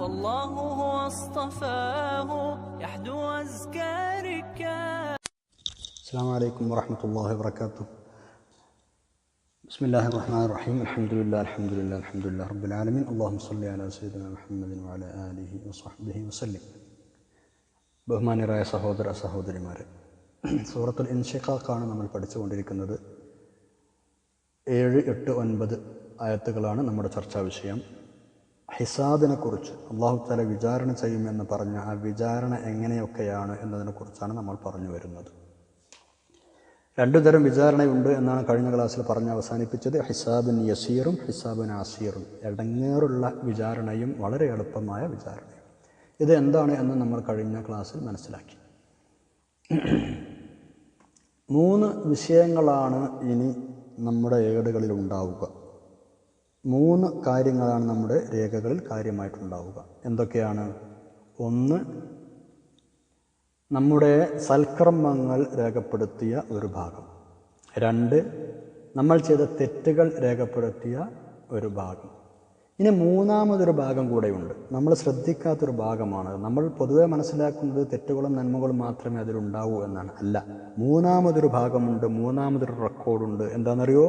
فالله هو اصطفاه يحدو أزكى ركاب السلام عليكم ورحمة الله وبركاته بسم الله الرحمن الرحيم الحمد لله الحمد لله الحمد لله رب العالمين اللهم صل على سيدنا محمد وعلى آله وصحبه وسلم ബഹുമാന്യരായ സഹോദര സഹോദരിമാരെ സൂറത്തുൽ ഇൻഷിഖാഖാണ് നമ്മൾ പഠിച്ചുകൊണ്ടിരിക്കുന്നത് ഏഴ് എട്ട് ഒൻപത് ആയത്തുകളാണ് നമ്മുടെ ചർച്ചാ വിഷയം ഹിസാബിനെക്കുറിച്ച് അള്ളാഹു തല വിചാരണ ചെയ്യുമെന്ന് പറഞ്ഞ ആ വിചാരണ എങ്ങനെയൊക്കെയാണ് എന്നതിനെക്കുറിച്ചാണ് നമ്മൾ പറഞ്ഞു വരുന്നത്. രണ്ടു തരം വിചാരണയുണ്ട് എന്നാണ് കഴിഞ്ഞ ക്ലാസ്സിൽ പറഞ്ഞ് അവസാനിപ്പിച്ചത്. ഹിസാബിൻ യസീറും ഹിസാബിൻ ആസീറും. ഇടങ്ങേറുള്ള വിചാരണയും വളരെ എളുപ്പമായ വിചാരണയും. ഇത് എന്താണ് എന്ന് നമ്മൾ കഴിഞ്ഞ ക്ലാസ്സിൽ മനസ്സിലാക്കി. മൂന്ന് വിഷയങ്ങളാണ് ഇനി നമ്മുടെ ഏടുകളിൽ ഉണ്ടാവുക. മൂന്ന് കാര്യങ്ങളാണ് നമ്മുടെ രേഖകളിൽ കാര്യമായിട്ടുണ്ടാവുക. എന്തൊക്കെയാണ്? ഒന്ന് നമ്മുടെ സൽക്രമങ്ങൾ രേഖപ്പെടുത്തിയ ഒരു ഭാഗം. രണ്ട് നമ്മൾ ചെയ്ത തെറ്റുകൾ രേഖപ്പെടുത്തിയ ഒരു ഭാഗം. ഇനി മൂന്നാമതൊരു ഭാഗം കൂടെയുണ്ട്. നമ്മൾ ശ്രദ്ധിക്കാത്തൊരു ഭാഗമാണ്. നമ്മൾ പൊതുവെ മനസ്സിലാക്കുന്നത് തെറ്റുകളും നന്മകളും മാത്രമേ അതിലുണ്ടാവൂ എന്നാണ്. അല്ല മൂന്നാമതൊരു ഭാഗമുണ്ട് മൂന്നാമതൊരു റെക്കോർഡുണ്ട്. എന്താണെന്നറിയോ?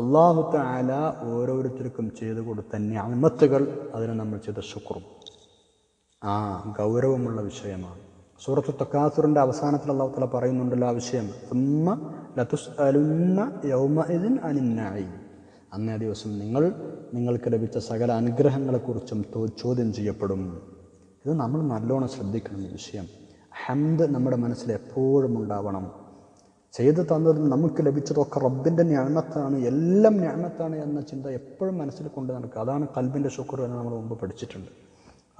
അള്ളാഹുത്ത ആല ഓരോരുത്തർക്കും ചെയ്തു കൊടുത്ത ഞാമത്തുകൾ അതിന് നമ്മൾ ചെയ്ത ശുക്രും ആ ഗൗരവമുള്ള വിഷയമാണ്. സൂറത്തു തക്കാസുറിന്റെ അവസാനത്തിൽ അള്ളാഹു തല പറയുന്നുണ്ടല്ലോ ആ വിഷയം. ലതുസ് അലുന്ന യൗമഇദിൻ അനിന്നായി അന്നേ ദിവസം നിങ്ങൾ നിങ്ങൾക്ക് ലഭിച്ച സകല അനുഗ്രഹങ്ങളെക്കുറിച്ചും ചോദ്യം ചെയ്യപ്പെടും. ഇത് നമ്മൾ നല്ലോണം ശ്രദ്ധിക്കണം ഈ വിഷയം. ഹംദ് നമ്മുടെ മനസ്സിൽ എപ്പോഴും ഉണ്ടാവണം. ചെയ്തു തന്നത് നമുക്ക് ലഭിച്ചതൊക്കെ റബ്ബിന്റെ ഞാമത്താണ് എല്ലാം ഞാമത്താണ് എന്ന ചിന്ത എപ്പോഴും മനസ്സിൽ കൊണ്ട് നടക്കുക. അതാണ് കൽബിന്റെ ശുക്ർ എന്ന് നമ്മൾ മുമ്പ് പഠിച്ചിട്ടുണ്ട്.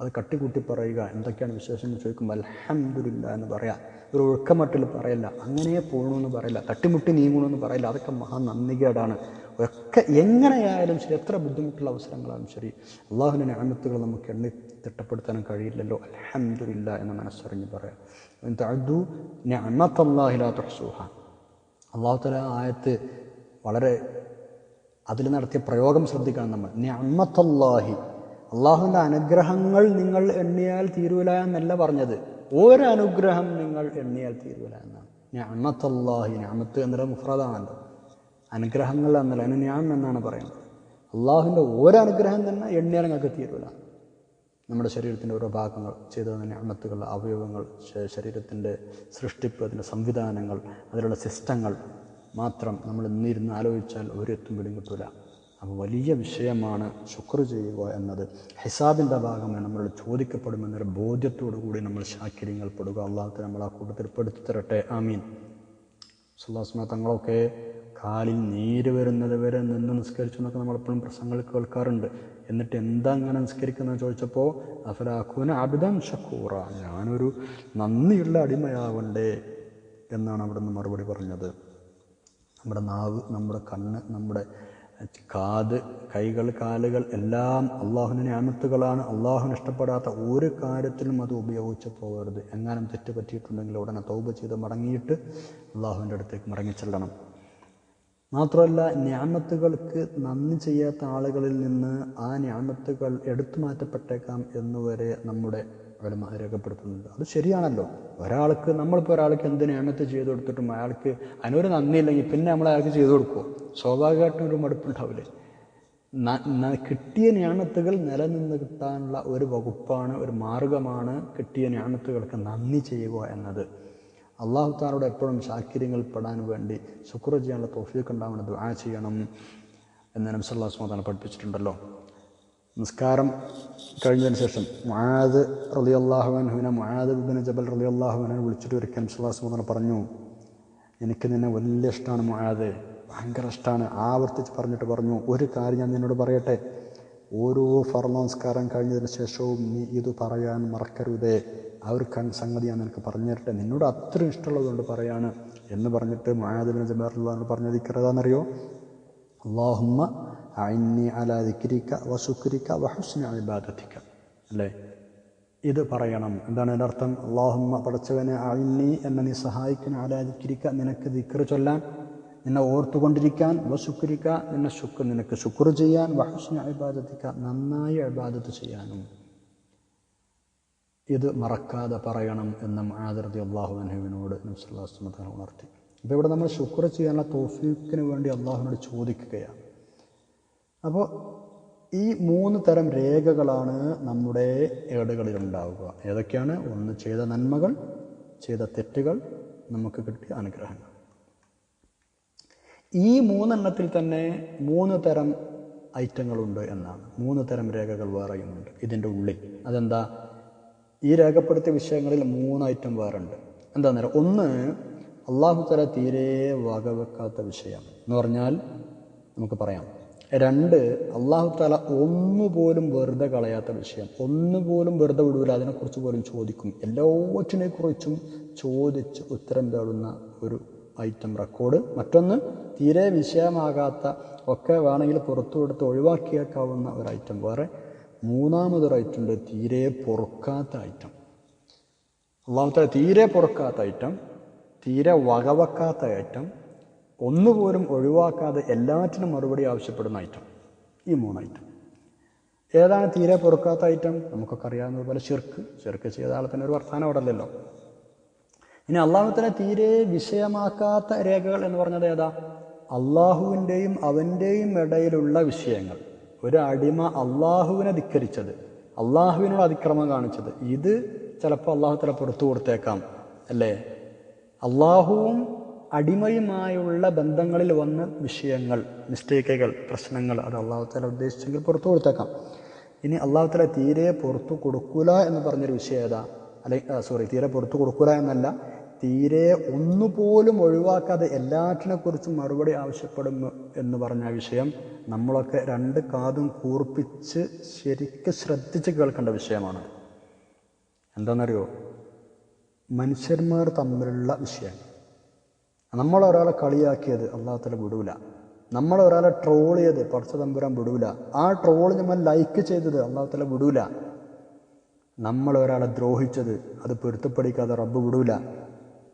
അത് കട്ടിക്കൂട്ടി പറയുക. എന്തൊക്കെയാണ് വിശേഷങ്ങൾ ചോദിക്കുമ്പോൾ അലഹമില്ല എന്ന് പറയാം. ഒരു ഒഴുക്കമട്ടിൽ പറയില്ല. അങ്ങനെ പോകണമെന്ന് പറയില്ല. തട്ടിമുട്ടി നീങ്ങണമെന്ന് പറയില്ല. അതൊക്കെ മഹാ നന്ദികേടാണ് ഒക്കെ എങ്ങനെയായാലും ശരി എത്ര ബുദ്ധിമുട്ടുള്ള അവസരങ്ങളാലും ശരി അള്ളാഹുവിന്റെ ഞാമത്തുകൾ നമുക്ക് എണ്ണി തിട്ടപ്പെടുത്താനും കഴിയില്ലല്ലോ. അലഹമില്ല എന്ന് മനസ്സറിഞ്ഞ് പറയാം. അതു ഞാമത്തല്ലാഹിലാ തുഹസൂഹ. അള്ളാഹു തല ആയത്ത് വളരെ അതിൽ നടത്തിയ പ്രയോഗം ശ്രദ്ധിക്കണം നമ്മൾ. ഞാമത്തല്ലാഹി അള്ളാഹുവിന്റെ അനുഗ്രഹങ്ങൾ നിങ്ങൾ എണ്ണിയാൽ തീരുവില്ല എന്നല്ല പറഞ്ഞത്. അനുഗ്രഹം നിങ്ങൾ എണ്ണിയാൽ തീരുവില്ല എന്നാണ്. ഞാമത്തല്ലാഹി ഞാമത്ത് എന്നൊരു മുഫ്രദാണല്ലോ. അനുഗ്രഹങ്ങൾ എന്നല്ല ഞാൻ എന്നാണ് പറയുന്നത്. അള്ളാഹുവിന്റെ അനുഗ്രഹം തന്നെ എണ്ണിയാൽ നിങ്ങൾക്ക് തീരൂല. നമ്മുടെ ശരീരത്തിന്റെ ഓരോ ഭാഗങ്ങൾ ചെയ്ത അണത്തുകൾ അവയവങ്ങൾ ശരീരത്തിന്റെ സൃഷ്ടിപ്പ് അതിന്റെ സംവിധാനങ്ങൾ അതിലുള്ള സിസ്റ്റങ്ങൾ മാത്രം നമ്മൾ ഇന്നിരുന്ന് ആലോചിച്ചാൽ ഒരെത്തും പിടിയും കിട്ടൂല. അപ്പോൾ വലിയ വിഷയമാണ് ശുക്ർ ചെയ്യുക എന്നത്. ഹിസാബിന്റെ ഭാഗമായി നമ്മൾ ചോദിക്കപ്പെടുമെന്നൊരു ബോധ്യത്തോടു കൂടി നമ്മൾ ശാക്കിര്യങ്ങൾ പെടുക അള്ളാഹത്തെ നമ്മൾ ആ കൂട്ടത്തിൽ പെടുത്തി തരട്ടെ ആമീൻ സുല്ലാസ്മ തങ്ങളൊക്കെ കാലിൽ നീര് വരുന്നത് വരെ നിന്ന് നിസ്കരിച്ചു എന്നൊക്കെ നമ്മളെപ്പോഴും പ്രസംഗങ്ങൾ കേൾക്കാറുണ്ട്. എന്നിട്ട് എന്താ അങ്ങനെ നിസ്കരിക്കുന്നത് ചോദിച്ചപ്പോൾ അഫലാഖൂന അബിദം ഷക്കൂറ ഞാനൊരു നന്ദിയുള്ള അടിമയാവണ്ടേ എന്നാണ് അവിടെ നിന്ന് മറുപടി പറഞ്ഞത്. നമ്മുടെ നാവ് നമ്മുടെ കണ്ണ് നമ്മുടെ കാത് കൈകൾ കാലുകൾ എല്ലാം അള്ളാഹുവിന്റെ ഞാമത്തുകളാണ്. അള്ളാഹുവിന് ഇഷ്ടപ്പെടാത്ത ഒരു കാര്യത്തിലും അത് ഉപയോഗിച്ച് പോകരുത് എങ്ങാനും തെറ്റ് പറ്റിയിട്ടുണ്ടെങ്കിൽ ഉടനെ തൗബ ചെയ്ത് മടങ്ങിയിട്ട് അള്ളാഹുവിന്റെ അടുത്തേക്ക് മടങ്ങിച്ചെല്ലണം. മാത്രമല്ല ഞാമത്തുകൾക്ക് നന്ദി ചെയ്യാത്ത ആളുകളിൽ നിന്ന് ആ ഞാമത്തുകൾ എടുത്തു മാറ്റപ്പെട്ടേക്കാം എന്നുവരെ നമ്മുടെ വലമ രേഖപ്പെടുത്തുന്നുണ്ട്. അത് ശരിയാണല്ലോ. ഒരാൾക്ക് നമ്മളിപ്പോൾ ഒരാൾക്ക് എന്ത് ഞാമത്ത് ചെയ്തു കൊടുത്തിട്ടും അയാൾക്ക് അതിനൊരു നന്ദിയില്ലെങ്കിൽ പിന്നെ നമ്മൾ അയാൾക്ക് ചെയ്തു കൊടുക്കുമോ സ്വാഭാവികമായിട്ടും ഒരു മടുപ്പുണ്ടാവില്ലേ? കിട്ടിയ ഞാമത്തുകൾ നിലനിന്ന് കിട്ടാനുള്ള ഒരു വകുപ്പാണ് ഒരു മാർഗമാണ് കിട്ടിയ ഞാമത്തുകൾക്ക് നന്ദി ചെയ്യുക എന്നത്. അള്ളാഹു താലോട് എപ്പോഴും ശാക്കര്യങ്ങൾ പെടാൻ വേണ്ടി ശുക്ര ചെയ്യാനുള്ള തോഫിയൊക്കെ ഉണ്ടാവണം ദുആ ചെയ്യണം എന്ന് നംസല്ലാ സുമാതാണ് പഠിപ്പിച്ചിട്ടുണ്ടല്ലോ. നിസ്കാരം കഴിഞ്ഞതിന് ശേഷം മുആദ് റലി അള്ളാഹുവിനെ മുആദ് ബിബിന് ജബൽ റലി അള്ളാഹുവിനെ വിളിച്ചിട്ട് ഒരിക്കൽ സുമാതാണ് പറഞ്ഞു എനിക്ക് നിന്നെ വലിയ ഇഷ്ടമാണ് മുആദ് ഭയങ്കര ഇഷ്ടമാണ് ആവർത്തിച്ച് പറഞ്ഞിട്ട് പറഞ്ഞു. ഒരു കാര്യം ഞാൻ നിന്നോട് പറയട്ടെ ഓരോ ഫർണ നമസ്കാരം കഴിഞ്ഞതിന് ശേഷവും നീ ഇത് പറയാൻ മറക്കരുതേ. ആ ഒരു സംഗതി ഞാൻ നിനക്ക് പറഞ്ഞു തരട്ടെ നിന്നോട് അത്രയും ഇഷ്ടമുള്ളതുകൊണ്ട് പറയാണ് എന്ന് പറഞ്ഞിട്ട് മഹാദിബിൻ ജബാറുള്ളതാണ് പറഞ്ഞ ദിക്കറതാണെന്നറിയോ അള്ളാഹുമ്മ അന്നി അല ദിക്രിക്ക വസുക്രിക്ക വഹുസ്ന അല്ലേ? ഇത് പറയണം. എന്താണ് അതിന്റെ അർത്ഥം? അള്ളാഹുമ്മ പടച്ചവനെ അന്നി എന്നെ നീ സഹായിക്കുന്ന അല നിനക്ക് ദിക്ർ ചൊല്ലാൻ നിന്നെ ഓർത്തുകൊണ്ടിരിക്കാൻ വസുക്രിക്ക നിന്നെ ശുക്ർ നിനക്ക് ശുക്ർ ചെയ്യാൻ വഹുസ്ന ഇബാദത്തിക്ക നന്നായി ഇബാദത്ത് ചെയ്യാനും. ഇത് മറക്കാതെ പറയണം എന്ന് ആദർതി അള്ളാഹു അനുവിനോട് നബ്സുല്ലാസ്മത്തല ഉണർത്തി. അപ്പോൾ ഇവിടെ നമ്മൾ ശുക്ർ ചെയ്യാനുള്ള തോഫീക്കിന് വേണ്ടി അള്ളാഹുവിനോട് ചോദിക്കുകയാണ്. അപ്പോൾ ഈ മൂന്ന് തരം രേഖകളാണ് നമ്മുടെ ഏടുകളിൽ ഉണ്ടാവുക ഏതൊക്കെയാണ്? ഒന്ന് ചെയ്ത നന്മകൾ ചെയ്ത തെറ്റുകൾ നമുക്ക് കിട്ടിയ അനുഗ്രഹങ്ങൾ. ഈ മൂന്നെണ്ണത്തിൽ തന്നെ മൂന്ന് തരം ഐറ്റങ്ങളുണ്ട് എന്നാണ്. മൂന്ന് തരം രേഖകൾ വേറെയുമുണ്ട്. ഇതിന്റെ ഉള്ളിൽ. അതെന്താ? ഈ രേഖപ്പെടുത്തിയ വിഷയങ്ങളിൽ മൂന്ന് ഐറ്റം വേറുണ്ട്. നേരം? ഒന്ന് അള്ളാഹു തല തീരെ വകവെക്കാത്ത വിഷയം എന്ന് പറഞ്ഞാൽ നമുക്ക് പറയാം. രണ്ട് അള്ളാഹു തല ഒന്നുപോലും വെറുതെ കളയാത്ത വിഷയം. ഒന്നുപോലും വെറുതെ വിടൂല. അതിനെക്കുറിച്ച് പോലും ചോദിക്കും. എല്ലാറ്റിനെ കുറിച്ചും ചോദിച്ച് ഉത്തരം തേടുന്ന ഒരു ഐറ്റം റെക്കോർഡ് മറ്റൊന്ന് തീരെ വിഷയമാകാത്ത ഒക്കെ വേണമെങ്കിൽ പുറത്തു കൊടുത്ത് ഒഴിവാക്കിയേക്കാവുന്ന ഒരു ഐറ്റം വേറെ. മൂന്നാമതൊരു ഐറ്റം ഉണ്ട് തീരെ പൊറുക്കാത്ത ഐറ്റം അള്ളാഹുത്താല തീരെ പൊറുക്കാത്ത ഐറ്റം തീരെ വകവെക്കാത്ത ഐറ്റം ഒന്നുപോലും ഒഴിവാക്കാതെ എല്ലാറ്റിനും മറുപടി ആവശ്യപ്പെടുന്ന ഐറ്റം ഈ മൂന്ന് ഐറ്റം ഏതാണ് തീരെ പൊറുക്കാത്ത ഐറ്റം നമുക്കൊക്കെ അറിയാവുന്നത് പോലെ ചെർക്ക് ചെർക്ക് ചെയ്ത ആളെ തന്നെ ഒരു വർത്താനം അവിടെ അല്ലല്ലോ ഇനി അള്ളാഹുത്തിനെ തീരെ വിഷയമാക്കാത്ത രേഖകൾ എന്ന് പറഞ്ഞത് ഏതാ? അള്ളാഹുവിന്റെയും അവന്റെയും ഇടയിലുള്ള വിഷയങ്ങൾ. ഒരു അടിമ അള്ളാഹുവിനെ ധിക്കരിച്ചത് അള്ളാഹുവിനോട് അതിക്രമം കാണിച്ചത്. ഇത് ചിലപ്പോൾ അള്ളാഹുത്തല പുറത്തു കൊടുത്തേക്കാം അല്ലേ? അള്ളാഹുവും അടിമയുമായുള്ള ബന്ധങ്ങളിൽ വന്ന വിഷയങ്ങൾ മിസ്റ്റേക്കുകൾ പ്രശ്നങ്ങൾ അത് അള്ളാഹുത്തല ഉദ്ദേശിച്ചെങ്കിൽ പുറത്തു കൊടുത്തേക്കാം. ഇനി അള്ളാഹുത്തല തീരെ പുറത്തു കൊടുക്കൂല എന്ന് പറഞ്ഞൊരു വിഷയം ഏതാ? അല്ലെ സോറി തീരെ പുറത്തു കൊടുക്കൂല എന്നല്ല. തീരെ ഒന്നുപോലും ഒഴിവാക്കാതെ എല്ലാറ്റിനെക്കുറിച്ചും മറുപടി ആവശ്യപ്പെടും എന്ന് പറഞ്ഞ വിഷയം നമ്മളൊക്കെ രണ്ട് കാതും കൂർപ്പിച്ച് ശരിക്കും ശ്രദ്ധിച്ച് കേൾക്കേണ്ട വിഷയമാണ്. എന്താണെന്നറിയോ? മനുഷ്യന്മാർ തമ്മിലുള്ള വിഷയം. നമ്മൾ ഒരാളെ കളിയാക്കിയത് അള്ളാഹത്തല വിടൂല. നമ്മൾ ഒരാളെ ട്രോൾ ചെയ്ത് പടച്ച തമ്പുരാൻ വിടൂല. ആ ട്രോൾ നമ്മൾ ലൈക്ക് ചെയ്തത് അള്ളാഹത്തല വിടൂല. നമ്മൾ ഒരാളെ ദ്രോഹിച്ചത് അത് പൊരുത്തപ്പെടിക്കാതെ റബ്ബ് വിടൂല.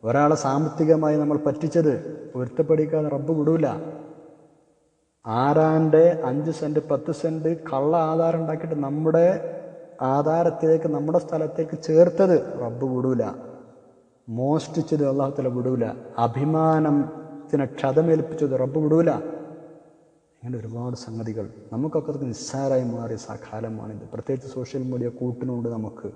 ഒരാളെ സാമ്പത്തികമായി നമ്മൾ പറ്റിച്ചത് പൊരുത്തപ്പെടിക്കാതെ റബ്ബ് വിടൂല. ആരാന്റെ അഞ്ച് സെന്റ് പത്ത് സെന്റ് കള്ള ആധാരം ഉണ്ടാക്കിയിട്ട് നമ്മുടെ ആധാരത്തിലേക്ക് നമ്മുടെ സ്ഥലത്തേക്ക് ചേർത്തത് റബ്ബ് വിടൂല. മോഷ്ടിച്ചത് അള്ളാഹുത്തല വിടൂല. അഭിമാനത്തിന് ക്ഷതമേൽപ്പിച്ചത് റബ്ബ് വിടൂല. ഇങ്ങനെ ഒരുപാട് സംഗതികൾ. നമുക്കൊക്കെ നിസ്സാരമായി മാറിയ സകാലമാണിത് കാലമാണിത് പ്രത്യേകിച്ച് സോഷ്യൽ മീഡിയ കൂട്ടിനുണ്ട് നമുക്ക്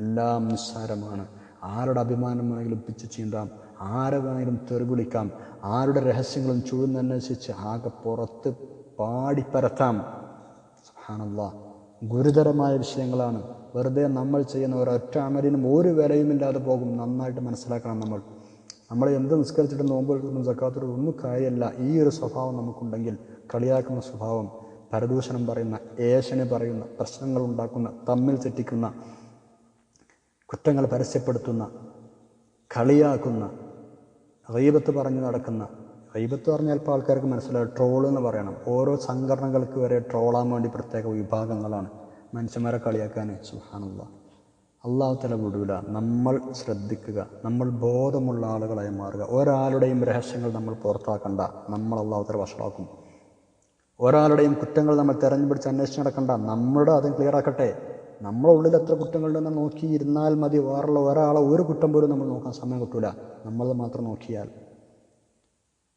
എല്ലാം നിസ്സാരമാണ്. ആരുടെ അഭിമാനം വേണമെങ്കിലും പിച്ച് ചീന്താം ആരെ വേണമെങ്കിലും തെറിവിളിക്കാം ആരുടെ രഹസ്യങ്ങളും ചുഴുന്നന്വേഷിച്ച് ആകെ പുറത്ത് പാടിപ്പരത്താം. സുബ്ഹാനല്ലാ. ഗുരുതരമായ വിഷയങ്ങളാണ്. വെറുതെ നമ്മൾ ചെയ്യുന്ന ഒരൊറ്റ അമലിനും ഒരു വിലയുമില്ലാതെ പോകും. നന്നായിട്ട് മനസ്സിലാക്കണം നമ്മൾ. നമ്മൾ എന്ത് നിസ്കരിച്ചിട്ട് നോമ്പ് എടുക്കുന്നു സക്കാത്തൊരു ഒന്നും കാര്യമല്ല. ഈ ഒരു സ്വഭാവം നമുക്കുണ്ടെങ്കിൽ കളിയാക്കുന്ന സ്വഭാവം പരദൂഷണം പറയുന്ന ഏഷനെ പറയുന്ന പ്രശ്നങ്ങൾ ഉണ്ടാക്കുന്ന തമ്മിൽ തെറ്റിക്കുന്ന കുറ്റങ്ങൾ പരസ്യപ്പെടുത്തുന്ന കളിയാക്കുന്ന റീബത്ത് പറഞ്ഞു നടക്കുന്ന റീബത്ത് പറഞ്ഞാൽ ഇപ്പോൾ ആൾക്കാർക്ക് മനസ്സിലാവും ട്രോൾ എന്ന് പറയണം. ഓരോ സംഘടനകൾക്ക് വരെ ട്രോളാൻ വേണ്ടി പ്രത്യേക വിഭാഗങ്ങളാണ് മനുഷ്യന്മാരെ കളിയാക്കാൻ സുഹാനുള്ള അള്ളാഹു തല വിടൂല. നമ്മൾ ശ്രദ്ധിക്കുക നമ്മൾ ബോധമുള്ള ആളുകളായി മാറുക. ഒരാളുടെയും രഹസ്യങ്ങൾ നമ്മൾ പുറത്താക്കണ്ട. നമ്മൾ അള്ളാഹു തല വഷളാക്കും. ഒരാളുടെയും കുറ്റങ്ങൾ നമ്മൾ തെരഞ്ഞെടുപ്പിടിച്ച് പിടിച്ച് അന്വേഷിച്ച് നടക്കണ്ട. നമ്മുടെ അതും ക്ലിയർ ആക്കട്ടെ. നമ്മളെ ഉള്ളിൽ എത്ര കുറ്റങ്ങളുണ്ടെന്ന് നോക്കിയിരുന്നാൽ മതി. വേറുള്ള ഒരാളെ ഒരു കുറ്റം പോലും നമ്മൾ നോക്കാൻ സമയം കിട്ടൂല. നമ്മളത് മാത്രം നോക്കിയാൽ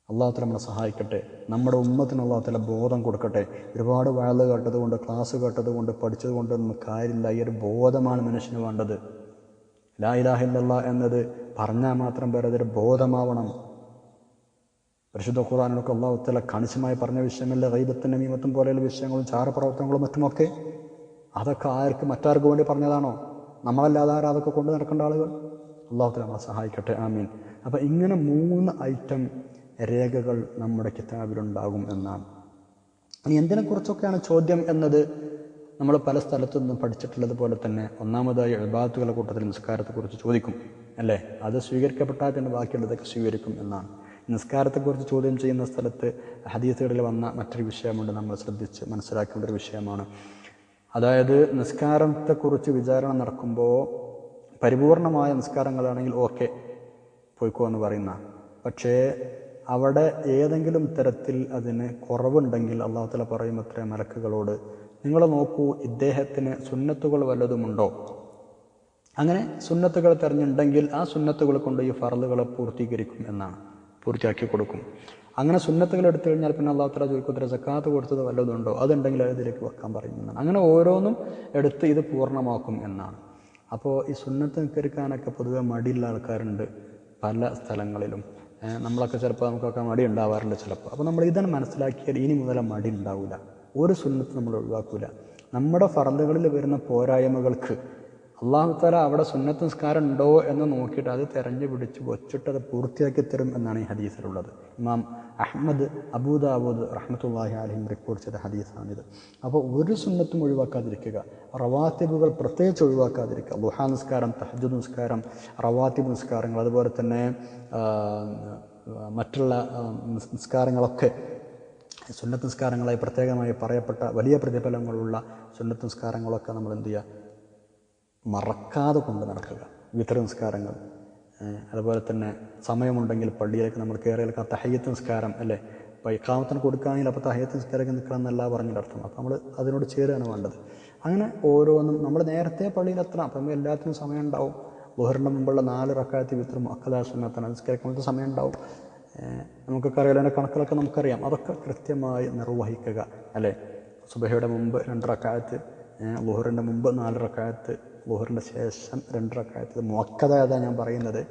അള്ളാഹു നമ്മളെ സഹായിക്കട്ടെ. നമ്മുടെ ഉമ്മത്തിന് അള്ളാഹുത്തല ബോധം കൊടുക്കട്ടെ. ഒരുപാട് വയൽ കേട്ടതുകൊണ്ട് ക്ലാസ് കേട്ടതുകൊണ്ട് പഠിച്ചതുകൊണ്ട് കൊണ്ടൊന്നും കാര്യമില്ല. ഈ ഒരു ബോധമാണ് മനുഷ്യന് വേണ്ടത്. ലാ ഇലാഹില്ല എന്നത് പറഞ്ഞാൽ മാത്രം പേരെ അതൊരു ബോധമാവണം. പരിശുദ്ധ ഖുറാനൊക്കെ അള്ളാഹുത്തല കണിശമായി പറഞ്ഞ വിഷയമല്ല? റൈബത്തിന്റെ നിയമത്തും പോലെയുള്ള വിഷയങ്ങളും ചാരപ്രവർത്തനങ്ങളും മറ്റുമൊക്കെ അതൊക്കെ ആർക്ക് മറ്റാർക്ക് വേണ്ടി പറഞ്ഞതാണോ? നമ്മളല്ലാതെ ആരും അതൊക്കെ കൊണ്ട് നടക്കേണ്ട ആളുകൾ? അള്ളാഹുത്തല നമ്മളെ സഹായിക്കട്ടെ. ആമീൻ. അപ്പം ഇങ്ങനെ മൂന്ന് ഐറ്റം രേഖകൾ നമ്മുടെ കിതാബിലുണ്ടാകും എന്നാണ്. ഇനി എന്തിനെക്കുറിച്ചൊക്കെയാണ് ചോദ്യം എന്നത്? നമ്മൾ പല സ്ഥലത്തു നിന്നും പഠിച്ചിട്ടുള്ളത് പോലെ തന്നെ ഒന്നാമതായി എഴുപാത്തുകളുടെ കൂട്ടത്തിൽ നിസ്കാരത്തെക്കുറിച്ച് ചോദിക്കും അല്ലേ? അത് സ്വീകരിക്കപ്പെട്ടാൽ തന്നെ ബാക്കിയുള്ളതൊക്കെ സ്വീകരിക്കും എന്നാണ്. നിസ്കാരത്തെക്കുറിച്ച് ചോദ്യം ചെയ്യുന്ന സ്ഥലത്ത് ഹദീസുകളിൽ വന്ന മറ്റൊരു വിഷയമുണ്ട് നമ്മൾ ശ്രദ്ധിച്ച് മനസ്സിലാക്കേണ്ട ഒരു വിഷയമാണ്. അതായത് നിസ്കാരത്തെക്കുറിച്ച് വിചാരണ നടക്കുമ്പോൾ പരിപൂർണമായ നിസ്കാരങ്ങളാണെങ്കിൽ ഓക്കെ പോയിക്കോ എന്ന് പറയുന്ന. പക്ഷേ അവിടെ ഏതെങ്കിലും തരത്തിൽ അതിന് കുറവുണ്ടെങ്കിൽ അള്ളാഹു തല പറയും അത്ര മലക്കുകളോട് നിങ്ങൾ നോക്കൂ ഇദ്ദേഹത്തിന് സുന്നത്തുകൾ വല്ലതുമുണ്ടോ? അങ്ങനെ സുന്നത്തുകൾ തിരഞ്ഞുണ്ടെങ്കിൽ ആ സുന്നത്തുകൾ കൊണ്ട് ഈ ഫറലുകളെ പൂർത്തീകരിക്കും എന്നാണ് പൂർത്തിയാക്കി കൊടുക്കും. അങ്ങനെ സുന്നത്തുകൾ എടുത്തു കഴിഞ്ഞാൽ പിന്നെ അള്ളാഹു തല ചോദിക്കുന്ന സക്കാത്ത് കൊടുത്തത് വല്ലതുണ്ടോ അതുണ്ടെങ്കിൽ അതിലേക്ക് വെക്കാൻ പറയുന്നതാണ് അങ്ങനെ ഓരോന്നും എടുത്ത് ഇത് പൂർണമാക്കും എന്നാണ്. അപ്പോൾ ഈ സുന്നത്ത് നിൽക്കരിക്കാനൊക്കെ പൊതുവെ മടിയുള്ള ആൾക്കാരുണ്ട് പല സ്ഥലങ്ങളിലും. നമ്മളൊക്കെ ചിലപ്പോൾ നമുക്കൊക്കെ മടി ഉണ്ടാവാറുണ്ട് ചിലപ്പോൾ അപ്പോൾ നമ്മൾ ഇതാണ് മനസ്സിലാക്കിയാൽ ഇനി മുതൽ മടി ഉണ്ടാവില്ല ഒരു സുന്നത്ത് നമ്മൾ ഒഴിവാക്കില്ല നമ്മുടെ ഫറലുകളിൽ വരുന്ന പോരായ്മകൾക്ക് അള്ളാഹു താല അവിടെ സുന്നത്ത് നിസ്കാരം ഉണ്ടോ എന്ന് നോക്കിയിട്ട് അത് തെരഞ്ഞു പിടിച്ച് വച്ചിട്ട് അത് പൂർത്തിയാക്കി തരും എന്നാണ് ഈ ഹദീസിലുള്ളത്. ഇമാം അഹമ്മദ് അബൂദാബൂദ് റഹ്മത്തുല്ലാഹി അലഹിം റിപ്പോർട്ട് ചെയ്ത ഹദീസാണിത്. അപ്പോൾ ഒരു സുന്നത്തും ഒഴിവാക്കാതിരിക്കുക. റവാത്തിബുകൾ പ്രത്യേകിച്ച് ഒഴിവാക്കാതിരിക്കുക. ലുഹാ നിസ്കാരം തഹജുദ് നിസ്കാരം റവാത്തിബ് നിസ്കാരങ്ങൾ അതുപോലെ തന്നെ മറ്റുള്ള നിസ്കാരങ്ങളൊക്കെ സുന്നത്ത് നിസ്കാരങ്ങളായി പ്രത്യേകമായി പറയപ്പെട്ട വലിയ പ്രതിഫലങ്ങളുള്ള സുന്നത്ത് നിസ്കാരങ്ങളൊക്കെ നമ്മൾ എന്ത് ചെയ്യുക മറക്കാതെ കൊണ്ട് നടക്കുക. വിത്ര നിസ്കാരങ്ങൾ. അതുപോലെ തന്നെ സമയമുണ്ടെങ്കിൽ പള്ളിയിലേക്ക് നമ്മൾ കയറിയാൽ തഹയ്യത്ത് നിസ്കാരം അല്ലേ? അപ്പോൾ ഇക്കാമത്തിന് കൊടുക്കുകയാണെങ്കിൽ അപ്പോൾ തഹയ്യത്ത് നിസ്കാരമൊക്കെ നിൽക്കണം എന്നല്ല പറഞ്ഞിട്ട് അർത്ഥം. അപ്പോൾ നമ്മൾ അതിനോട് ചേരുകയാണ് വേണ്ടത്. അങ്ങനെ ഓരോന്നും നമ്മൾ നേരത്തെ പള്ളിയിൽ എത്തണം. അപ്പം എല്ലാത്തിനും സമയം ഉണ്ടാവും. ബുഹറിന്റെ മുമ്പുള്ള നാല് റക്കായത്ത് വിത്രം അക്കലാ സുന്നത്താണ് നിസ്കരിക്കുമ്പോഴത്തെ സമയം ഉണ്ടാവും. നമുക്കൊക്കെ അറിയാലോ അതിന്റെ കണക്കുകളൊക്കെ നമുക്കറിയാം. അതൊക്കെ കൃത്യമായി നിർവഹിക്കുക അല്ലേ? സുബഹയുടെ മുമ്പ് രണ്ട് റക്കായത്ത് ലുഹറിന്റെ മുമ്പ് നാല് റക്കായത്ത് ലുഹറിന്റെ ശേഷം രണ്ട് മുക്കത മുക്കതായതാണ് ഞാൻ പറയുന്നത്.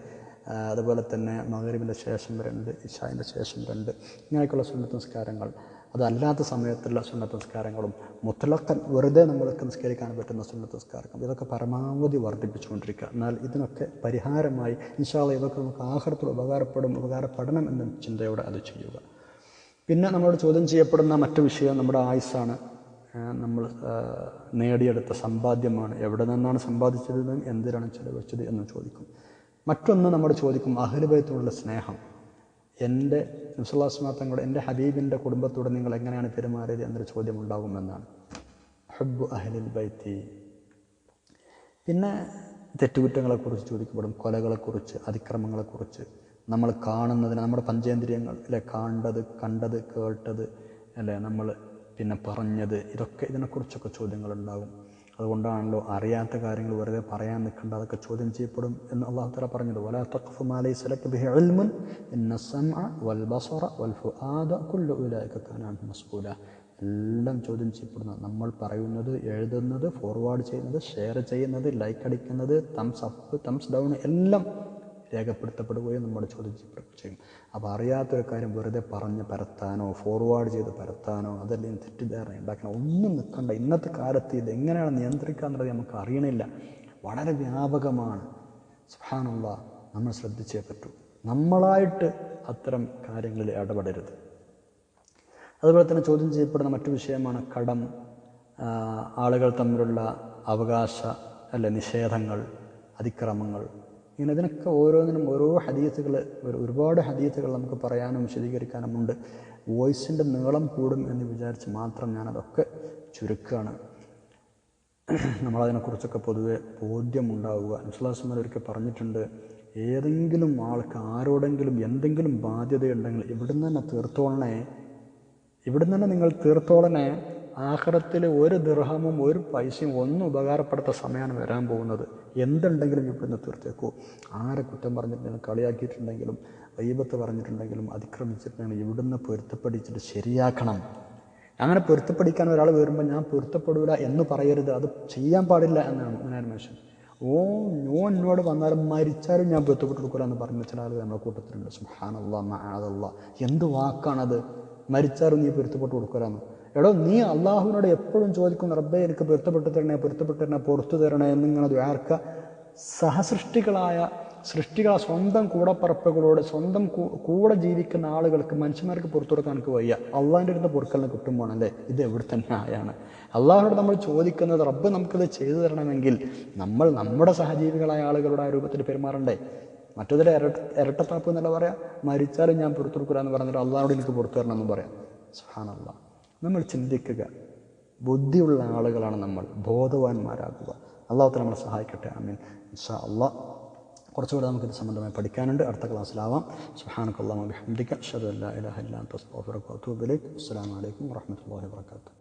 അതുപോലെ തന്നെ മകരീബിന്റെ ശേഷം രണ്ട് ഇഷായിന്റെ ശേഷം രണ്ട്. ഇങ്ങനെയൊക്കെയുള്ള സുന്നത്ത് നിസ്കാരങ്ങൾ. അതല്ലാത്ത സമയത്തുള്ള സുന്നത്ത് നിസ്കാരങ്ങളും മുത്തലക്കൻ വെറുതെ നമ്മൾക്ക് നിസ്കരിക്കാൻ പറ്റുന്ന സുന്നത്ത് നിസ്കാരങ്ങൾ ഇതൊക്കെ പരമാവധി വർദ്ധിപ്പിച്ചുകൊണ്ടിരിക്കുക. എന്നാൽ ഇതിനൊക്കെ പരിഹാരമായി ഇൻഷാള്ള ഇതൊക്കെ നമുക്ക് ആഹാരത്തിൽ ഉപകാരപ്പെടും ഉപകാരപ്പെടണം എന്ന ചിന്തയോടെ അത് ചെയ്യുക. പിന്നെ നമ്മളോട് ചോദ്യം ചെയ്യപ്പെടുന്ന മറ്റു വിഷയം നമ്മുടെ ആയുസ്സാണ്. നമ്മൾ നേടിയെടുത്ത സമ്പാദ്യമാണ്. എവിടെ നിന്നാണ് സമ്പാദിച്ചത് എന്തിനാണ് ചെലവഴിച്ചത് എന്ന് ചോദിക്കും. മറ്റൊന്ന് നമ്മൾ ചോദിക്കും അഹ്ലുബൈത്തോടുള്ള സ്നേഹം. എന്റെ നിസ്ലാസ്മാത്തങ്ങളുടെ എന്റെ ഹബീബിന്റെ കുടുംബത്തോട് നിങ്ങൾ എങ്ങനെയാണ് പെരുമാറിയത് എന്നൊരു ചോദ്യം ഉണ്ടാകുമെന്നാണ് ഹബ്ബു അഹ്ലിൽ ബൈത്തി. പിന്നെ തെറ്റുകുറ്റങ്ങളെക്കുറിച്ച് ചോദിക്കപ്പെടും കൊലകളെക്കുറിച്ച് അതിക്രമങ്ങളെക്കുറിച്ച്. നമ്മൾ കാണുന്നതിന് നമ്മുടെ പഞ്ചേന്ദ്രിയങ്ങൾ അല്ലെ കണ്ടത് കണ്ടത് കേട്ടത് അല്ലേ? നമ്മൾ പിന്നെ പറഞ്ഞത്. ഇതൊക്കെ ഇതിനെക്കുറിച്ചൊക്കെ ചോദ്യങ്ങളുണ്ടാകും. അതുകൊണ്ടാണല്ലോ അറിയാത്ത കാര്യങ്ങൾ വെറുതെ പറയാൻ നിൽക്കേണ്ട അതൊക്കെ ചോദ്യം ചെയ്യപ്പെടും എന്ന് അള്ളാഹു തല പറഞ്ഞത്. വലാ ബിഹി ഇന്ന വൽ ബസറ വൽ കുല്ലു ഉലൈക എല്ലാം ചോദ്യം ചെയ്യപ്പെടുന്നത്. നമ്മൾ പറയുന്നത് എഴുതുന്നത് ഫോർവേഡ് ചെയ്യുന്നത് ഷെയർ ചെയ്യുന്നത് ലൈക്ക് അടിക്കുന്നത് തംസ് അപ്പ് തംസ് ഡൗൺ എല്ലാം രേഖപ്പെടുത്തപ്പെടുകയും നമ്മൾ ചോദ്യം ചെയ്യും അപ്പോൾ അറിയാത്തൊരു കാര്യം വെറുതെ പറഞ്ഞ് പരത്താനോ ഫോർവേഡ് ചെയ്ത് പരത്താനോ അതല്ലെങ്കിൽ തെറ്റിദ്ധാരണ ഉണ്ടാക്കണോ ഒന്നും നിൽക്കണ്ട. ഇന്നത്തെ കാലത്ത് ഇത് എങ്ങനെയാണ് നിയന്ത്രിക്കുക എന്നുള്ളത് നമുക്ക് അറിയണില്ല. വളരെ വ്യാപകമാണ്. സുഹാനുള്ള നമ്മൾ ശ്രദ്ധിച്ചേ പറ്റൂ. നമ്മളായിട്ട് അത്തരം കാര്യങ്ങളിൽ ഇടപെടരുത്. അതുപോലെ തന്നെ ചോദ്യം ചെയ്യപ്പെടുന്ന മറ്റു വിഷയമാണ് കടം. ആളുകൾ തമ്മിലുള്ള അവകാശ അല്ല നിഷേധങ്ങൾ അതിക്രമങ്ങൾ. ഇങ്ങനെ ഇതിനൊക്കെ ഓരോന്നിനും ഓരോ ഒരു ഒരുപാട് ഹദീസുകൾ നമുക്ക് പറയാനും വിശദീകരിക്കാനുമുണ്ട്. വോയിസിന്റെ നീളം കൂടും എന്ന് വിചാരിച്ച് മാത്രം ഞാനതൊക്കെ ചുരുക്കുകയാണ് നമ്മളതിനെക്കുറിച്ചൊക്കെ പൊതുവെ ബോധ്യമുണ്ടാവുക. നിസ്ലാസ്മാർ ഒരിക്കൽ പറഞ്ഞിട്ടുണ്ട് ഏതെങ്കിലും ആൾക്ക് ആരോടെങ്കിലും എന്തെങ്കിലും ബാധ്യതയുണ്ടെങ്കിൽ ഇവിടുന്ന് തന്നെ തീർത്തോളണേ. ഇവിടുന്ന് തന്നെ നിങ്ങൾ തീർത്തോളനെ ആഖിറത്തിൽ ഒരു ദൃഹമും ഒരു പൈസയും ഒന്നും ഉപകാരപ്പെടുത്ത സമയമാണ് വരാൻ പോകുന്നത്. എന്തുണ്ടെങ്കിലും ഇവിടുന്ന് തീർത്തേക്കൂ. ആരെ കുറ്റം പറഞ്ഞിട്ടുണ്ടെങ്കിലും കളിയാക്കിയിട്ടുണ്ടെങ്കിലും ദൈവത്ത് പറഞ്ഞിട്ടുണ്ടെങ്കിലും അതിക്രമിച്ചിട്ടുണ്ടെങ്കിലും ഇവിടുന്ന് പൊരുത്തപ്പെടിച്ചിട്ട് ശരിയാക്കണം. അങ്ങനെ പൊരുത്തപ്പെടിക്കാൻ ഒരാൾ വരുമ്പോൾ ഞാൻ പൊരുത്തപ്പെടില്ല എന്ന് പറയരുത്. അത് ചെയ്യാൻ പാടില്ല എന്നാണ് അങ്ങനെ മനുഷ്യൻ ഓ നോ എന്നോട് വന്നാലും മരിച്ചാലും ഞാൻ പൊരുത്തപ്പെട്ട് കൊടുക്കില്ല എന്ന് പറഞ്ഞ ചില ആളുകൾ നമ്മുടെ കൂട്ടത്തിലുണ്ട്. സുഹാനല്ല മഹാദല്ല എന്ത് വാക്കാണത്? മരിച്ചാലും നീ പൊരുത്തപ്പെട്ട് കൊടുക്കലാന്ന്. എടോ നീ അള്ളാഹുവിനോട് എപ്പോഴും ചോദിക്കുന്ന റബ്ബെ എനിക്ക് പൊരുത്തപ്പെട്ടു തരണേ പൊരുത്തപ്പെട്ടു തരണേ പുറത്തു തരണേ എന്നിങ്ങനെ ദ്വാർക്ക സഹസൃഷ്ടികളായ സൃഷ്ടികൾ സ്വന്തം കൂടപ്പറപ്പുകളോട് സ്വന്തം കൂടെ ജീവിക്കുന്ന ആളുകൾക്ക് മനുഷ്യന്മാർക്ക് പുറത്തു കൊടുക്കാൻ എനിക്ക് വയ്യ. അള്ളാഹിന്റെ അടുത്ത് പൊറുക്കലിന് കിട്ടുമ്പോൾ അല്ലേ? ഇത് എവിടെ തന്നെ ആയാണ് അള്ളാഹിനോട് നമ്മൾ ചോദിക്കുന്നത് റബ്ബ് നമുക്കിത് ചെയ്തു തരണമെങ്കിൽ നമ്മൾ നമ്മുടെ സഹജീവികളായ ആളുകളുടെ ആ രൂപത്തിൽ പെരുമാറണ്ടേ? മറ്റൊരു ഇരട്ട ഇരട്ടത്താപ്പ് എന്നല്ല പറയാം മരിച്ചാലും ഞാൻ പുറത്തു കൊടുക്കില്ല എന്ന് പറഞ്ഞിട്ട് അള്ളാഹിനോട് എനിക്ക് പുറത്തു തരണം എന്ന് പറയാം. സുഹാനല്ല നമ്മൾ ചിന്തിക്കുക. ബുദ്ധിയുള്ള ആളുകളാണ് നമ്മൾ. ബോധവാന്മാരാകുക. അള്ളാഹുത്തെ നമ്മളെ സഹായിക്കട്ടെ. ആമീൻ. ഇൻഷാ അള്ളാഹ് കുറച്ചുകൂടെ നമുക്കിത് സംബന്ധമായി പഠിക്കാനുണ്ട്. അടുത്ത ക്ലാസ്സിലാവാം. സുഹാനക്കുള്ള ബിഹംദിക അഷ്ഹദു അല്ലാ ഇലാഹ അസ്സലാമു അലൈക്കും വറഹ്മത്തുള്ളാഹി വബറകാതുഹു